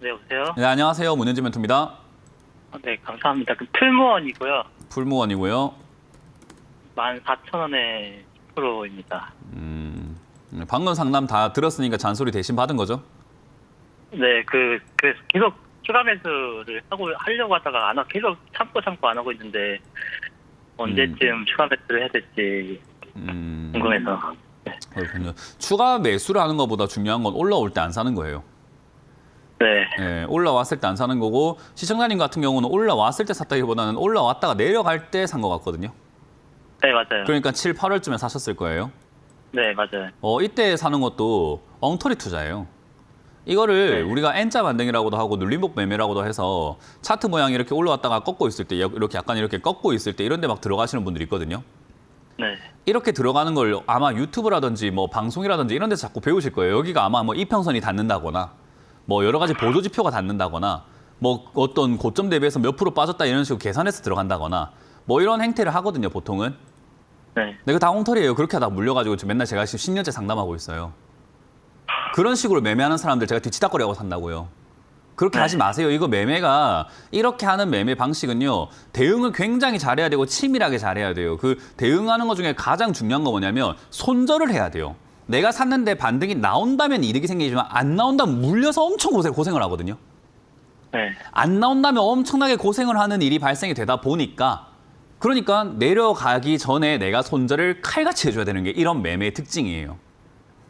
네, 여보세요? 네, 안녕하세요. 문현지 멘토입니다. 어, 네, 감사합니다. 그 풀무원이고요. 풀무원이고요. 14,000원에 10%입니다. 음, 방금 상담 다 들었으니까 잔소리 대신 받은 거죠? 네, 그, 그래서 계속 추가 매수를 하고, 하려고 하다가 안 하, 계속 참고 참고 안 하고 있는데, 언제쯤 추가 매수를 해야 될지 음, 궁금해서. 그렇군요. 추가 매수를 하는 것보다 중요한 건 올라올 때 안 사는 거예요. 네, 예, 올라왔을 때 안 사는 거고 시청자님 같은 경우는 올라왔을 때 샀다기보다는 올라왔다가 내려갈 때 산 것 같거든요. 네, 맞아요. 그러니까 7, 8월쯤에 사셨을 거예요. 네, 맞아요. 어, 이때 사는 것도 엉터리 투자예요. 이거를 네. 우리가 N자 반등이라고도 하고 눌림목 매매라고도 해서 차트 모양이 이렇게 올라왔다가 꺾고 있을 때 이렇게 약간 이렇게 꺾고 있을 때 이런 데 막 들어가시는 분들이 있거든요. 네, 이렇게 들어가는 걸 아마 유튜브라든지 뭐 방송이라든지 이런 데서 자꾸 배우실 거예요. 여기가 아마 뭐 이평선이 닿는다거나 뭐 여러 가지 보조 지표가 닿는다거나 뭐 어떤 고점 대비해서 몇 프로 빠졌다 이런 식으로 계산해서 들어간다거나 뭐 이런 행태를 하거든요, 보통은. 네, 내가 다 엉터리예요. 그렇게 하다가 물려가지고 지금 맨날 제가 지금 10년째 상담하고 있어요. 그런 식으로 매매하는 사람들 제가 뒤치다거리하고 산다고요. 그렇게 네. 하지 마세요. 이거 매매가 이렇게 하는 매매 방식은요. 대응을 굉장히 잘해야 되고 치밀하게 잘해야 돼요. 그 대응하는 것 중에 가장 중요한 건 뭐냐면 손절을 해야 돼요. 내가 샀는데 반등이 나온다면 이득이 생기지만 안 나온다면 물려서 엄청 고생, 고생을 하거든요. 네, 안 나온다면 엄청나게 고생을 하는 일이 발생이 되다 보니까 그러니까 내려가기 전에 내가 손절을 칼같이 해줘야 되는 게 이런 매매의 특징이에요.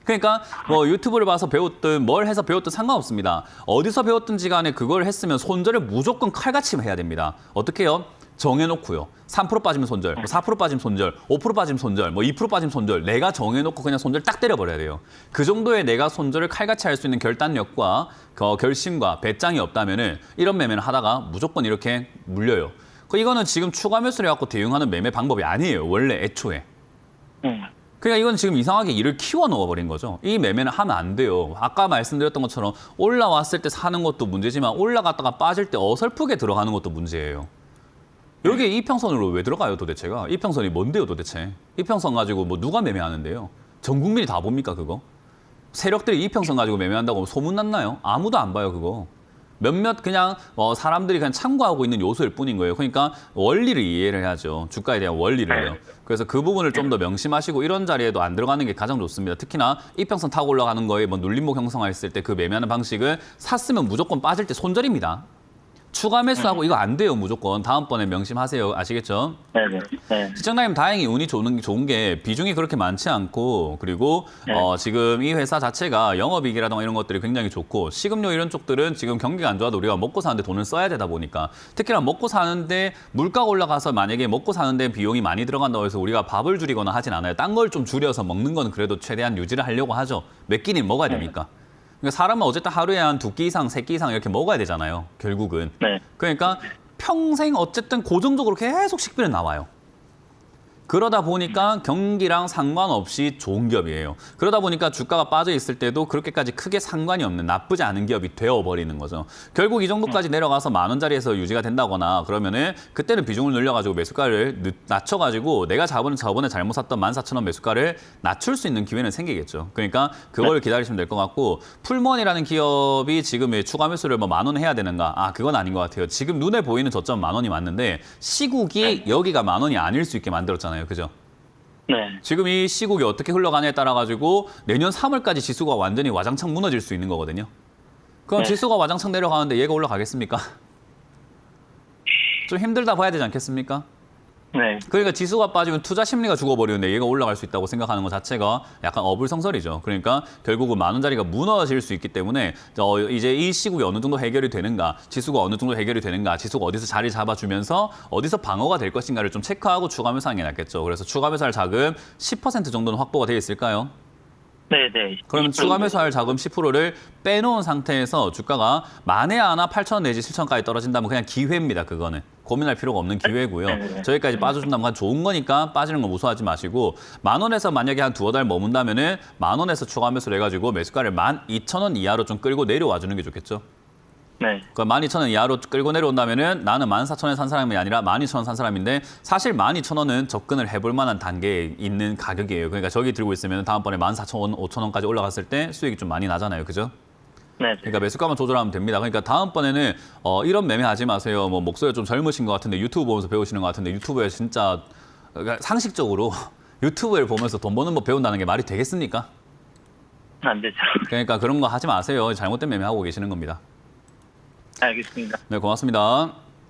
그러니까 뭐 유튜브를 봐서 배웠든 뭘 해서 배웠든 상관없습니다. 어디서 배웠든지 간에 그걸 했으면 손절을 무조건 칼같이 해야 됩니다. 어떻게 해요? 정해놓고요. 3% 빠지면 손절, 뭐4% 빠지면 손절, 5% 빠지면 손절, 뭐 2% 빠지면 손절. 내가 정해놓고 그냥 손절 딱 때려버려야 돼요. 그 정도의 내가 손절을 칼같이 할 수 있는 결단력과 그 결심과 배짱이 없다면 은 이런 매매를 하다가 무조건 이렇게 물려요. 그 이거는 지금 추가 매수를 해갖고 대응하는 매매 방법이 아니에요. 원래 애초에. 음, 그러니까 이건 지금 이상하게 일을 키워 넣어버린 거죠. 이 매매는 하면 안 돼요. 아까 말씀드렸던 것처럼 올라왔을 때 사는 것도 문제지만 올라갔다가 빠질 때 어설프게 들어가는 것도 문제예요. 여기 이평선으로 왜 들어가요 도대체가? 이평선이 뭔데요 도대체? 이평선 가지고 뭐 누가 매매하는데요? 전 국민이 다 봅니까 그거? 세력들이 이평선 가지고 매매한다고 소문났나요? 아무도 안 봐요 그거. 몇몇 그냥 어, 사람들이 그냥 참고하고 있는 요소일 뿐인 거예요. 그러니까 원리를 이해를 해야죠. 주가에 대한 원리를요. 그래서 그 부분을 좀 더 명심하시고 이런 자리에도 안 들어가는 게 가장 좋습니다. 특히나 이평선 타고 올라가는 거에 뭐 눌림목 형성했을 때 그 매매하는 방식은 샀으면 무조건 빠질 때 손절입니다. 추가 매수하고 이거 안 돼요 무조건 다음번에 명심하세요 아시겠죠? 네, 네, 네, 시청자님 다행히 운이 좋은, 좋은 게 비중이 그렇게 많지 않고 그리고 네. 어, 지금 이 회사 자체가 영업이익이라든가 이런 것들이 굉장히 좋고 식음료 이런 쪽들은 지금 경기가 안 좋아도 우리가 먹고 사는데 돈을 써야 되다 보니까 특히나 먹고 사는데 물가가 올라가서 만약에 먹고 사는데 비용이 많이 들어간다고 해서 우리가 밥을 줄이거나 하진 않아요. 딴 걸 좀 줄여서 먹는 건 그래도 최대한 유지를 하려고 하죠. 몇 끼는 먹어야 됩니까? 그러니까 사람은 어쨌든 하루에 한 두 끼 이상, 세 끼 이상 이렇게 먹어야 되잖아요. 결국은. 네, 그러니까 평생 어쨌든 고정적으로 계속 식비는 나와요. 그러다 보니까 경기랑 상관없이 좋은 기업이에요. 그러다 보니까 주가가 빠져 있을 때도 그렇게까지 크게 상관이 없는 나쁘지 않은 기업이 되어버리는 거죠. 결국 이 정도까지 내려가서 만 원짜리에서 유지가 된다거나 그러면은 그때는 비중을 늘려가지고 매수가를 늦- 낮춰가지고 내가 저번에 저번에 잘못 샀던 14,000원 매수가를 낮출 수 있는 기회는 생기겠죠. 그러니까 그걸 기다리시면 될 것 같고 풀먼이라는 기업이 지금 왜 추가 매수를 뭐 만 원 해야 되는가? 아 그건 아닌 것 같아요. 지금 눈에 보이는 저점 만 원이 맞는데 시국이 여기가 만 원이 아닐 수 있게 만들었잖아요. 그죠? 네, 지금 이 시국이 어떻게 흘러가냐에 따라 가지고 내년 3월까지 지수가 완전히 와장창 무너질 수 있는 거거든요. 그럼 네. 지수가 와장창 내려가는데 얘가 올라가겠습니까? 좀 힘들다 봐야 되지 않겠습니까? 네, 그러니까 지수가 빠지면 투자 심리가 죽어버리는데 얘가 올라갈 수 있다고 생각하는 것 자체가 약간 어불성설이죠. 그러니까 결국은 만 원짜리가 무너질 수 있기 때문에 어, 이제 이 시국이 어느 정도 해결이 되는가, 지수가 어느 정도 해결이 되는가, 지수가 어디서 자리 잡아주면서 어디서 방어가 될 것인가를 좀 체크하고 추가 게 낫겠죠. 그래서 추가 매수할 자금 10% 정도는 확보가 되어 있을까요? 네, 네. 그러면 추가 매수할 자금 10%를 빼놓은 상태에서 주가가 만에 하나 8천 내지 7천까지 떨어진다면 그냥 기회입니다. 그거는 고민할 필요가 없는 기회고요. 저기까지 빠져준다면 그냥 좋은 거니까 빠지는 거 무서워하지 마시고 만 원에서 만약에 한 두어 달 머문다면 은 만 원에서 추가 매수를 해가지고 매수가를 만 2천 원 이하로 좀 끌고 내려와 주는 게 좋겠죠. 네, 그 12,000원 이하로 끌고 내려온다면은 나는 14,000원에 산 사람이 아니라 12,000원 산 사람인데 사실 12,000원은 접근을 해볼 만한 단계에 있는 가격이에요. 그러니까 저기 들고 있으면 다음번에 14,000원, 5,000원까지 올라갔을 때 수익이 좀 많이 나잖아요. 그죠? 네. 그러니까 매수가만 조절하면 됩니다. 그러니까 다음번에는 어, 이런 매매 하지 마세요. 뭐 목소리가 좀 젊으신 것 같은데 유튜브 보면서 배우시는 것 같은데 유튜브에 진짜 그러니까 상식적으로 유튜브를 보면서 돈 버는 법 배운다는 게 말이 되겠습니까? 안 되죠. 그러니까 그런 거 하지 마세요. 잘못된 매매 하고 계시는 겁니다. 알겠습니다. 네, 고맙습니다.